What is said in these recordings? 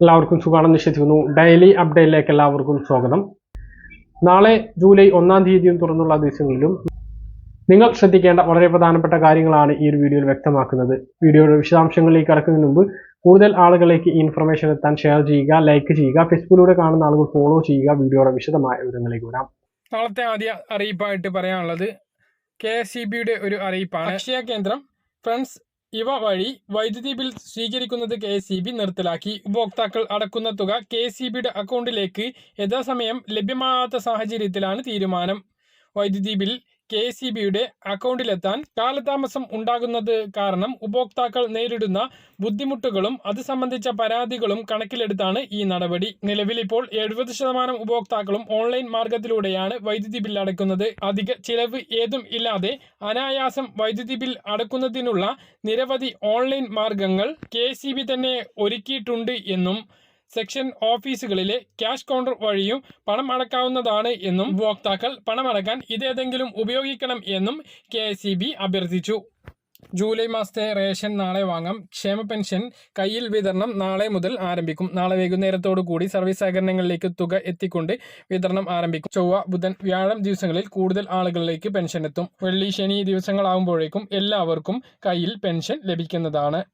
എല്ലാവർക്കും സുഖമാണെന്ന് വിശ്വസിക്കുന്നു. ഡെയിലി അപ്ഡേറ്റിലേക്ക് എല്ലാവർക്കും സ്വാഗതം. നാളെ ജൂലൈ ഒന്നാം തീയതിയും തുറന്നുള്ള ദിവസങ്ങളിലും നിങ്ങൾ ശ്രദ്ധിക്കേണ്ട വളരെ പ്രധാനപ്പെട്ട കാര്യങ്ങളാണ് ഈ ഒരു വീഡിയോയിൽ വ്യക്തമാക്കുന്നത്. വീഡിയോയുടെ വിശദാംശങ്ങളിലേക്ക് കടക്കുന്നതിന് മുമ്പ് കൂടുതൽ ആളുകളിലേക്ക് ഈ ഇൻഫർമേഷൻ എത്താൻ ഷെയർ ചെയ്യുക ലൈക്ക് ചെയ്യുക ഫേസ്ബുക്കിലൂടെ കാണുന്ന ആളുകൾ ഫോളോ ചെയ്യുക വീഡിയോയുടെ വിശദമായ വിവരങ്ങളിലേക്ക് വരാം. നാളത്തെ ആദ്യ അറിയിപ്പായിട്ട് പറയാനുള്ളത് കെ എസ് സി ബിയുടെ ഒരു അറിയിപ്പാണ്. അക്ഷയ കേന്ദ്രം ഫ്രണ്ട്സ് ഇവ വഴി വൈദ്യുതി ബിൽ സ്വീകരിക്കുന്നത് കെ സി ബി നിർത്തലാക്കി. ഉപഭോക്താക്കൾ അടക്കുന്ന തുക കെ സി ബിയുടെ അക്കൗണ്ടിലേക്ക് യഥാസമയം ലഭ്യമാകാത്ത സാഹചര്യത്തിലാണ് തീരുമാനം. വൈദ്യുതി ബിൽ കെ സി ബിയുടെ അക്കൗണ്ടിലെത്താൻ കാലതാമസം ഉണ്ടാകുന്നത് കാരണം ഉപഭോക്താക്കൾ നേരിടുന്ന ബുദ്ധിമുട്ടുകളും അത് സംബന്ധിച്ച പരാതികളും കണക്കിലെടുത്താണ് ഈ നടപടി. നിലവിൽ ഇപ്പോൾ എഴുപത് ശതമാനം ഉപഭോക്താക്കളും ഓൺലൈൻ മാർഗത്തിലൂടെയാണ് വൈദ്യുതി ബിൽ അടയ്ക്കുന്നത് അധിക ചിലവ് ഏതും ഇല്ലാതെ അനായാസം വൈദ്യുതി ബിൽ അടക്കുന്നതിനുള്ള നിരവധി ഓൺലൈൻ മാർഗങ്ങൾ കെ തന്നെ ഒരുക്കിയിട്ടുണ്ട് എന്നും സെക്ഷൻ ഓഫീസുകളിലെ ക്യാഷ് കൗണ്ടർ വഴിയും പണം അടക്കാവുന്നതാണ് എന്നും ഉപഭോക്താക്കൾ പണമടക്കാൻ ഇതേതെങ്കിലും ഉപയോഗിക്കണം എന്നും കെ അഭ്യർത്ഥിച്ചു. ജൂലൈ മാസത്തെ റേഷൻ നാളെ വാങ്ങാം. ക്ഷേമ പെൻഷൻ കയ്യിൽ വിതരണം നാളെ മുതൽ ആരംഭിക്കും. നാളെ വൈകുന്നേരത്തോടു കൂടി സർവീസ് സഹകരണങ്ങളിലേക്ക് തുക എത്തിക്കൊണ്ട് വിതരണം ആരംഭിക്കും. ചൊവ്വ ബുധൻ വ്യാഴം ദിവസങ്ങളിൽ കൂടുതൽ ആളുകളിലേക്ക് പെൻഷൻ എത്തും. വെള്ളി ശനി ദിവസങ്ങളാകുമ്പോഴേക്കും എല്ലാവർക്കും കയ്യിൽ പെൻഷൻ ലഭിക്കുന്നതാണ്.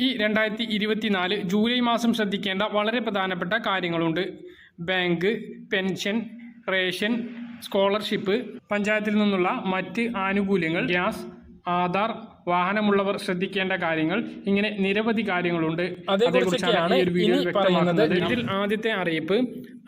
ഈ രണ്ടായിരത്തി ഇരുപത്തിനാല് ജൂലൈ മാസം ശ്രദ്ധിക്കേണ്ട വളരെ പ്രധാനപ്പെട്ട കാര്യങ്ങളുണ്ട്. ബാങ്ക് പെൻഷൻ റേഷൻ സ്കോളർഷിപ്പ് പഞ്ചായത്തിൽ നിന്നുള്ള മറ്റ് ആനുകൂല്യങ്ങൾ ഗ്യാസ് ആധാർ വാഹനമുള്ളവർ ശ്രദ്ധിക്കേണ്ട കാര്യങ്ങൾ ഇങ്ങനെ നിരവധി കാര്യങ്ങളുണ്ട്. അതേക്കുറിച്ചാണ് ഈ ഒരു വീഡിയോ വ്യക്തമാക്കുന്നത്. ഇതിൽ ആദ്യത്തെ അറിയിപ്പ്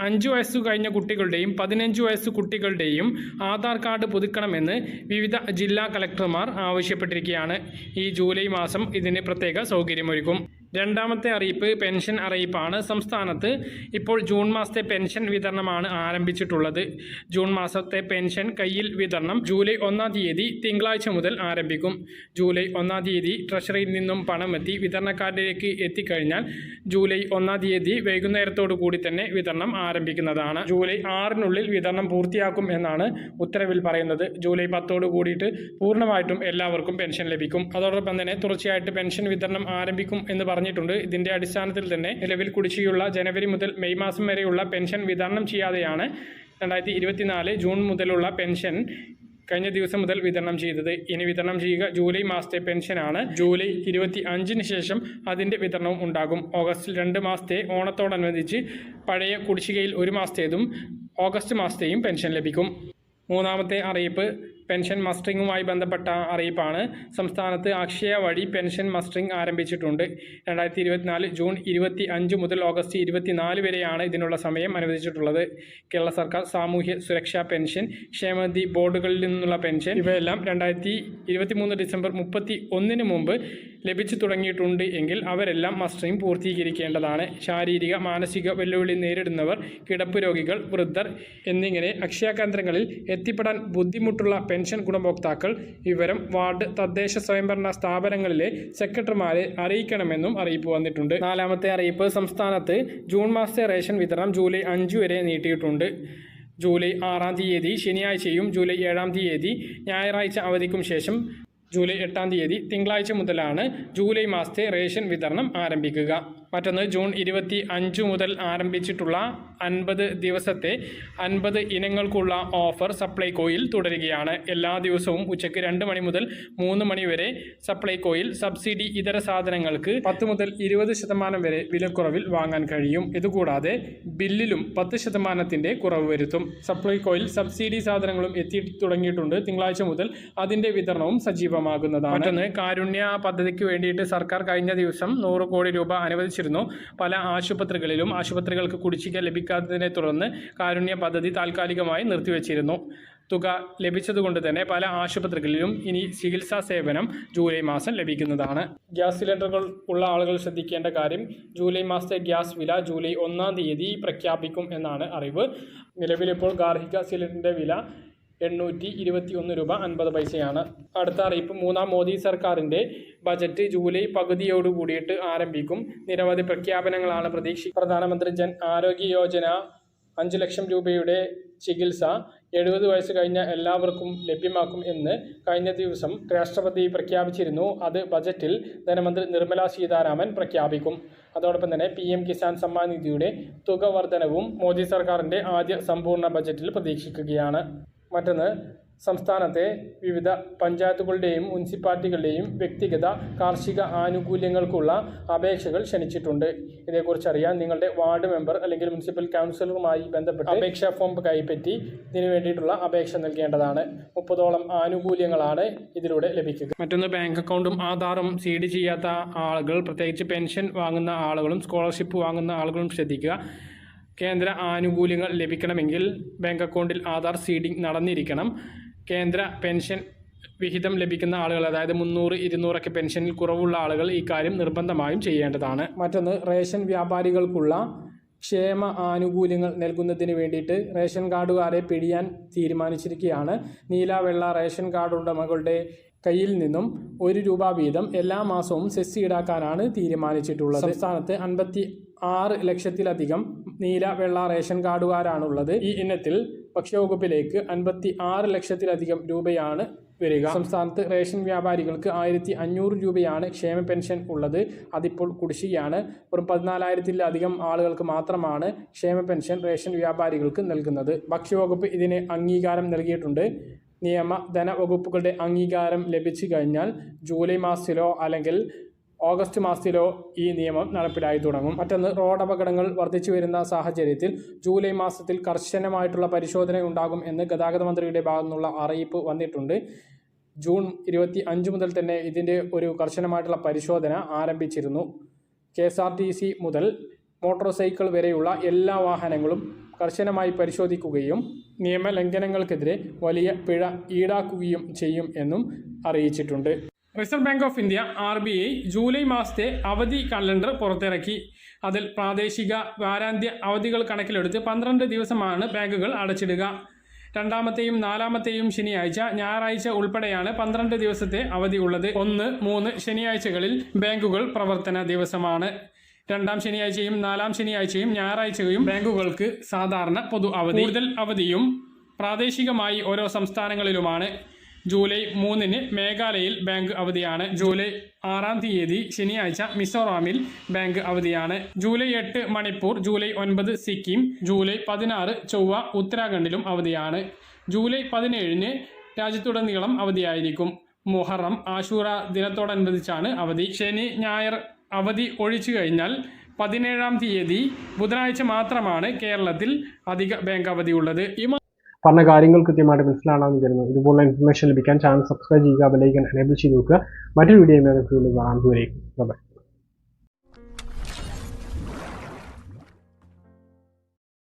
അഞ്ചു വയസ്സ് കഴിഞ്ഞ കുട്ടികളുടെയും പതിനഞ്ചു വയസ്സ് കുട്ടികളുടെയും ആധാർ കാർഡ് പുതുക്കണമെന്ന് വിവിധ ജില്ലാ കലക്ടർമാർ ആവശ്യപ്പെട്ടിരിക്കുകയാണ്. ഈ ജൂലൈ മാസം ഇതിന് പ്രത്യേക സൗകര്യമൊരുക്കും. രണ്ടാമത്തെ അറിയിപ്പ് പെൻഷൻ അറിയിപ്പാണ്. സംസ്ഥാനത്ത് ഇപ്പോൾ ജൂൺ മാസത്തെ പെൻഷൻ വിതരണമാണ് ആരംഭിച്ചിട്ടുള്ളത്. ജൂൺ മാസത്തെ പെൻഷൻ കയ്യിൽ വിതരണം ജൂലൈ ഒന്നാം തീയതി തിങ്കളാഴ്ച മുതൽ ആരംഭിക്കും. ജൂലൈ ഒന്നാം തീയതി ട്രഷറിയിൽ നിന്നും പണമെത്തി വിതരണക്കാരിലേക്ക് എത്തിക്കഴിഞ്ഞാൽ ജൂലൈ ഒന്നാം തീയതി വൈകുന്നേരത്തോടു കൂടി തന്നെ വിതരണം ആരംഭിക്കുന്നതാണ്. ജൂലൈ ആറിനുള്ളിൽ വിതരണം പൂർത്തിയാക്കും എന്നാണ് ഉത്തരവിൽ പറയുന്നത്. ജൂലൈ പത്തോടു കൂടിയിട്ട് പൂർണമായിട്ടും എല്ലാവർക്കും പെൻഷൻ ലഭിക്കും. അതോടൊപ്പം തന്നെ തുടർച്ചയായിട്ട് പെൻഷൻ വിതരണം ആരംഭിക്കും എന്ന് പറഞ്ഞിട്ടുണ്ട്. ഇതിന്റെ അടിസ്ഥാനത്തിൽ തന്നെ നിലവിൽ കുടിശ്ശികയുള്ള ജനുവരി മുതൽ മെയ് മാസം വരെയുള്ള പെൻഷൻ വിതരണം ചെയ്യാതെയാണ് രണ്ടായിരത്തി ഇരുപത്തിനാല് ജൂൺ മുതലുള്ള പെൻഷൻ കഴിഞ്ഞ ദിവസം മുതൽ വിതരണം ചെയ്തത്. ഇനി വിതരണം ചെയ്യുക ജൂലൈ മാസത്തെ പെൻഷനാണ്. ജൂലൈ ഇരുപത്തി അഞ്ചിന് ശേഷം അതിന്റെ വിതരണവും ഉണ്ടാകും. ഓഗസ്റ്റിൽ രണ്ട് മാസത്തെ ഓണത്തോടനുബന്ധിച്ച് പഴയ കുടിശ്ശികയിൽ ഒരു മാസത്തേതും ഓഗസ്റ്റ് മാസത്തെയും പെൻഷൻ ലഭിക്കും. മൂന്നാമത്തെ അറിയിപ്പ് പെൻഷൻ മസ്റ്ററിങ്ങുമായി ബന്ധപ്പെട്ട അറിയിപ്പാണ്. സംസ്ഥാനത്ത് അക്ഷയ വഴി പെൻഷൻ മസ്റ്ററിംഗ് ആരംഭിച്ചിട്ടുണ്ട്. രണ്ടായിരത്തി ഇരുപത്തിനാല് ജൂൺ ഇരുപത്തി അഞ്ച് മുതൽ ഓഗസ്റ്റ് ഇരുപത്തിനാല് വരെയാണ് ഇതിനുള്ള സമയം അനുവദിച്ചിട്ടുള്ളത്. കേരള സർക്കാർ സാമൂഹ്യ സുരക്ഷാ പെൻഷൻ ക്ഷേമനിധി ബോർഡുകളിൽ നിന്നുള്ള പെൻഷൻ ഇവയെല്ലാം രണ്ടായിരത്തി ഇരുപത്തിമൂന്ന് ഡിസംബർ മുപ്പത്തി ഒന്നിന് മുമ്പ് ലഭിച്ചു തുടങ്ങിയിട്ടുണ്ട് എങ്കിൽ അവരെല്ലാം മസ്റ്ററിംഗ് പൂർത്തീകരിക്കേണ്ടതാണ്. ശാരീരിക മാനസിക വെല്ലുവിളി നേരിടുന്നവർ കിടപ്പ് രോഗികൾ വൃദ്ധർ എന്നിങ്ങനെ അക്ഷയ കേന്ദ്രങ്ങളിൽ എത്തിപ്പെടാൻ ബുദ്ധിമുട്ടുള്ള പെൻഷൻ ഗുണഭോക്താക്കൾ വിവരം വാർഡ് തദ്ദേശ സ്വയംഭരണ സ്ഥാപനങ്ങളിലെ സെക്രട്ടറിമാരെ അറിയിക്കണമെന്നും അറിയിപ്പ് വന്നിട്ടുണ്ട്. നാലാമത്തെ അറിയിപ്പ് സംസ്ഥാനത്ത് ജൂൺ മാസത്തെ റേഷൻ വിതരണം ജൂലൈ അഞ്ച് വരെ നീട്ടിയിട്ടുണ്ട്. ജൂലൈ ആറാം തീയതി ശനിയാഴ്ചയും ജൂലൈ ഏഴാം തീയതി ഞായറാഴ്ച അവധിക്കും ശേഷം ജൂലൈ എട്ടാം തീയതി തിങ്കളാഴ്ച മുതലാണ് ജൂലൈ മാസത്തെ റേഷൻ വിതരണം ആരംഭിക്കുക. മറ്റൊന്ന് ജൂൺ ഇരുപത്തി അഞ്ച് മുതൽ ആരംഭിച്ചിട്ടുള്ള അൻപത് ദിവസത്തെ അൻപത് ഇനങ്ങൾക്കുള്ള ഓഫർ സപ്ലൈകോയിൽ തുടരുകയാണ്. എല്ലാ ദിവസവും ഉച്ചയ്ക്ക് രണ്ട് മണി മുതൽ മൂന്ന് മണി വരെ സപ്ലൈകോയിൽ സബ്സിഡി ഇതര സാധനങ്ങൾക്ക് പത്ത് മുതൽ ഇരുപത് ശതമാനം വരെ വിലക്കുറവിൽ വാങ്ങാൻ കഴിയും. ഇതുകൂടാതെ ബില്ലിലും പത്ത് ശതമാനത്തിന്റെ കുറവ് വരുത്തും. സപ്ലൈകോയിൽ സബ്സിഡി സാധനങ്ങളും എത്തി തുടങ്ങിയിട്ടുണ്ട്. തിങ്കളാഴ്ച മുതൽ അതിന്റെ വിതരണവും സജീവമാകുന്നതാണ്. മറ്റൊന്ന് കാരുണ്യ പദ്ധതിക്ക് വേണ്ടിയിട്ട് സർക്കാർ കഴിഞ്ഞ ദിവസം നൂറ് കോടി രൂപ അനുവദിച്ചിരുന്നു. പല ആശുപത്രികളിലും ആശുപത്രികൾക്ക് കുടിശ്ശിക ലഭിക്കാത്തതിനെ തുടർന്ന് കാരുണ്യ പദ്ധതി താൽക്കാലികമായി നിർത്തിവെച്ചിരുന്നു. തുക ലഭിച്ചതുകൊണ്ട് തന്നെ പല ആശുപത്രികളിലും ഇനി ചികിത്സാ സേവനം ജൂലൈ മാസം ലഭിക്കുന്നതാണ്. ഗ്യാസ് സിലിണ്ടറുകൾ ഉള്ള ആളുകൾ ശ്രദ്ധിക്കേണ്ട കാര്യം ജൂലൈ മാസത്തെ ഗ്യാസ് വില ജൂലൈ ഒന്നാം തീയതി പ്രഖ്യാപിക്കും എന്നാണ് അറിവ്. നിലവിലിപ്പോൾ ഗാർഹിക സിലിണ്ടറിന്റെ വില എണ്ണൂറ്റി ഇരുപത്തി ഒന്ന് രൂപ അൻപത് പൈസയാണ്. അടുത്ത അറിയിപ്പ് മൂന്നാം മോദി സർക്കാരിന്റെ ബജറ്റ് ജൂലൈ പകുതിയോട് കൂടിയിട്ട് ആരംഭിക്കും. നിരവധി പ്രഖ്യാപനങ്ങളാണ് പ്രതീക്ഷ പ്രധാനമന്ത്രി ജൻ ആരോഗ്യ യോജന അഞ്ച് ലക്ഷം രൂപയുടെ ചികിത്സ എഴുപത് വയസ്സ് കഴിഞ്ഞ എല്ലാവർക്കും ലഭ്യമാക്കും എന്ന് കഴിഞ്ഞ ദിവസം രാഷ്ട്രപതി പ്രഖ്യാപിച്ചിരുന്നു. അത് ബജറ്റിൽ ധനമന്ത്രി നിർമ്മല സീതാരാമൻ പ്രഖ്യാപിക്കും. അതോടൊപ്പം തന്നെ പി എം കിസാൻ സമ്മാൻ നിധിയുടെ തുക വർധനവും മോദി സർക്കാരിന്റെ ആദ്യ സമ്പൂർണ ബജറ്റിൽ പ്രതീക്ഷിക്കുകയാണ്. മറ്റൊന്ന് സംസ്ഥാനത്തെ വിവിധ പഞ്ചായത്തുകളുടെയും മുനിസിപ്പാലിറ്റികളുടെയും വ്യക്തിഗത കാർഷിക ആനുകൂല്യങ്ങൾക്കുള്ള അപേക്ഷകൾ ക്ഷണിച്ചിട്ടുണ്ട്. ഇതേക്കുറിച്ച് അറിയാൻ നിങ്ങളുടെ വാർഡ് മെമ്പർ അല്ലെങ്കിൽ മുനിസിപ്പൽ കൗൺസിലറുമായി ബന്ധപ്പെട്ട് അപേക്ഷാ ഫോം കൈപ്പറ്റി ഇതിനു വേണ്ടിയിട്ടുള്ള അപേക്ഷ നൽകേണ്ടതാണ്. മുപ്പതോളം ആനുകൂല്യങ്ങളാണ് ഇതിലൂടെ ലഭിക്കുക. മറ്റൊന്ന് ബാങ്ക് അക്കൗണ്ടും ആധാറും സീഡ് ചെയ്യാത്ത ആളുകൾ പ്രത്യേകിച്ച് പെൻഷൻ വാങ്ങുന്ന ആളുകളും സ്കോളർഷിപ്പ് വാങ്ങുന്ന ആളുകളും ശ്രദ്ധിക്കുക. കേന്ദ്ര ആനുകൂല്യങ്ങൾ ലഭിക്കണമെങ്കിൽ ബാങ്ക് അക്കൗണ്ടിൽ ആധാർ സീഡിംഗ് നടന്നിരിക്കണം. കേന്ദ്ര പെൻഷൻ വിഹിതം ലഭിക്കുന്ന ആളുകൾ അതായത് മുന്നൂറ് ഇരുന്നൂറൊക്കെ പെൻഷനിൽ കുറവുള്ള ആളുകൾ ഈ കാര്യം നിർബന്ധമായും ചെയ്യേണ്ടതാണ്. മറ്റൊന്ന് റേഷൻ വ്യാപാരികൾക്കുള്ള ക്ഷേമ ആനുകൂല്യങ്ങൾ നൽകുന്നതിന് വേണ്ടിയിട്ട് റേഷൻ കാർഡുകാരെ പിടിയാൻ തീരുമാനിച്ചിരിക്കുകയാണ്. നീല വെള്ള റേഷൻ കാർഡ് ഉടമകളുടെ കയ്യിൽ നിന്നും ഒരു രൂപ വീതം എല്ലാ മാസവും സെസ് ഈടാക്കാനാണ് തീരുമാനിച്ചിട്ടുള്ളത്. സംസ്ഥാനത്ത് അൻപത്തി ആറ് ലക്ഷത്തിലധികം നീല വെള്ള റേഷൻ കാർഡുകാരാണുള്ളത്. ഈ ഇനത്തിൽ ഭക്ഷ്യവകുപ്പിലേക്ക് അൻപത്തി ആറ് ലക്ഷത്തിലധികം രൂപയാണ് വരിക. സംസ്ഥാനത്ത് റേഷൻ വ്യാപാരികൾക്ക് ആയിരത്തി അഞ്ഞൂറ് രൂപയാണ് ക്ഷേമ പെൻഷൻ ഉള്ളത്. അതിപ്പോൾ കുടിശ്ശികയാണ്. വെറും പതിനാലായിരത്തിലധികം ആളുകൾക്ക് മാത്രമാണ് ക്ഷേമ പെൻഷൻ റേഷൻ വ്യാപാരികൾക്ക് നൽകുന്നത്. ഭക്ഷ്യവകുപ്പ് ഇതിന് അംഗീകാരം നൽകിയിട്ടുണ്ട്. നിയമ ധനവകുപ്പുകളുടെ അംഗീകാരം ലഭിച്ചു കഴിഞ്ഞാൽ ജൂലൈ മാസത്തിലോ അല്ലെങ്കിൽ ഓഗസ്റ്റ് മാസത്തിലോ ഈ നിയമം നടപ്പിലായി തുടങ്ങും. മറ്റൊന്ന് റോഡ് അപകടങ്ങൾ വർദ്ധിച്ചു വരുന്ന സാഹചര്യത്തിൽ ജൂലൈ മാസത്തിൽ കർശനമായിട്ടുള്ള പരിശോധന ഉണ്ടാകും എന്ന് ഗതാഗത മന്ത്രിയുടെ ഭാഗത്തു നിന്നുള്ള അറിയിപ്പ് വന്നിട്ടുണ്ട്. ജൂൺ ഇരുപത്തി അഞ്ച് മുതൽ തന്നെ ഇതിന്റെ ഒരു കർശനമായിട്ടുള്ള പരിശോധന ആരംഭിച്ചിരുന്നു. K S R T C മുതൽ മോട്ടോർ സൈക്കിൾ വരെയുള്ള എല്ലാ വാഹനങ്ങളും കർശനമായി പരിശോധിക്കുകയും നിയമലംഘനങ്ങൾക്കെതിരെ വലിയ പിഴ ഈടാക്കുകയും ചെയ്യും എന്നും അറിയിച്ചിട്ടുണ്ട്. Reserve Bank of India R B I July മാസത്തെ അവധി കലണ്ടർ പുറത്തിറക്കി. അതിൽ പ്രാദേശിക വാരാന്ത്യ അവധികൾ കണക്കിലെടുത്ത് പന്ത്രണ്ട് ദിവസമാണ് ബാങ്കുകൾ അടച്ചിടുക. രണ്ടാമത്തെയും നാലാമത്തെയും ശനിയാഴ്ച ഞായറാഴ്ച ഉൾപ്പെടെയാണ് പന്ത്രണ്ട് ദിവസത്തെ അവധി ഉള്ളത്. ഒന്ന് മൂന്ന് ശനിയാഴ്ചകളിൽ ബാങ്കുകൾ പ്രവർത്തന ദിവസമാണ്. രണ്ടാം ശനിയാഴ്ചയും നാലാം ശനിയാഴ്ചയും ഞായറാഴ്ചയും ബാങ്കുകൾക്ക് സാധാരണ പൊതു അവധി. കൂടുതൽ അവധിയും പ്രാദേശികമായി ഓരോ സംസ്ഥാനങ്ങളിലുമാണ്. ജൂലൈ മൂന്നിന് മേഘാലയയിൽ ബാങ്ക് അവധിയാണ്. ജൂലൈ ആറാം തീയതി ശനിയാഴ്ച മിസോറാമിൽ ബാങ്ക് അവധിയാണ്. ജൂലൈ എട്ട് മണിപ്പൂർ ജൂലൈ ഒൻപത് സിക്കിം ജൂലൈ പതിനാറ് ചൊവ്വ ഉത്തരാഖണ്ഡിലും അവധിയാണ്. ജൂലൈ പതിനേഴിന് രാജ്യത്തുടനീളം അവധിയായിരിക്കും. മുഹറം ആശൂറ ദിനത്തോടനുബന്ധിച്ചാണ് അവധി. ശനി ഞായർ അവധി ഒഴിച്ചു കഴിഞ്ഞാൽ പതിനേഴാം തീയതി ബുധനാഴ്ച മാത്രമാണ് കേരളത്തിൽ അധിക ബാങ്ക് അവധിയുള്ളത്. ഈ പറഞ്ഞ കാര്യങ്ങൾ കൃത്യമായിട്ട് മനസ്സിലാണെന്ന് കരുതുന്നു ഇതുപോലുള്ള ഇൻഫർമേഷൻ ലഭിക്കാൻ ചാനൽ സബ്സ്ക്രൈബ് ചെയ്യുക ബെലൈക്കൻ എനേബിൾ ചെയ്ത് നോക്കുക മറ്റൊരു വീഡിയോ കാണാൻ ദൂരേക്കും